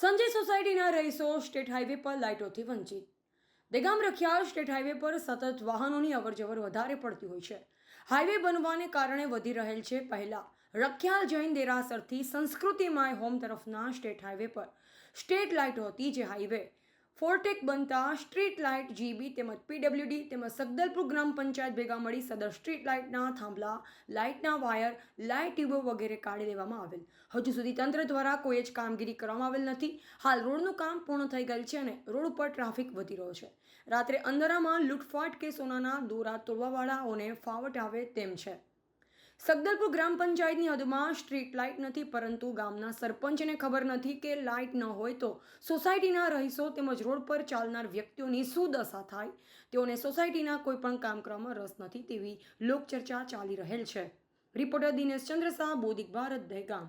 સંજય સોસાયટીના રહીશો state highway પર લાઇટોથી વંચિત. દેગામ રખિયાળ સ્ટેટ હાઈવે પર સતત વાહનોની અવરજવર વધારે પડતી હોય છે. હાઈવે બનવાને કારણે વધી રહેલ છે પહેલાં. રખિયાલ જૈન દેરાસરથી સંસ્કૃતિમાય હોમ તરફના સ્ટેટ હાઈવે પર. સ્ટેટ લાઇટો હતી જે હાઈવે. ફોરટેક બનતા સ્ટ્રીટ લાઇટ જીબી તેમજ પીડબ્લ્યુડી તેમજ સગદલપુર ગ્રામ પંચાયત ભેગા મળી સદર સ્ટ્રીટ લાઇટના થાંભલા, લાઇટના વાયર, લાઇટ ટ્યુબો વગેરે કાઢી લેવામાં આવેલ. હજુ સુધી તંત્ર દ્વારા કોઈ જ કામગીરી કરવામાં આવેલ નથી. હાલ રોડનું કામ પૂર્ણ થઈ ગયેલ છે અને રોડ ઉપર ટ્રાફિક વધી રહ્યો છે. રાત્રે અંધારામાં લૂંટફાટ કે સોનાના દોરા તોડવાવાળાઓને ફાવટ આવે તેમ છે. સગદલપુર ગ્રામ પંચાયતની હદમાં સ્ટ્રીટ લાઇટ નથી, પરંતુ ગામના સરપંચને ખબર નથી કે લાઇટ ન હોય તો સોસાયટીના રહીશો તેમજ રોડ પર ચાલનાર વ્યક્તિઓની શું દશા થાય? તેઓને સોસાયટીના કોઈપણ કામ કરવામાં રસ નથી તેવી લોકચર્ચા ચાલી રહેલ છે. રિપોર્ટર દિનેશ ચંદ્ર શાહ બોધિક ભારત, દહેગામ.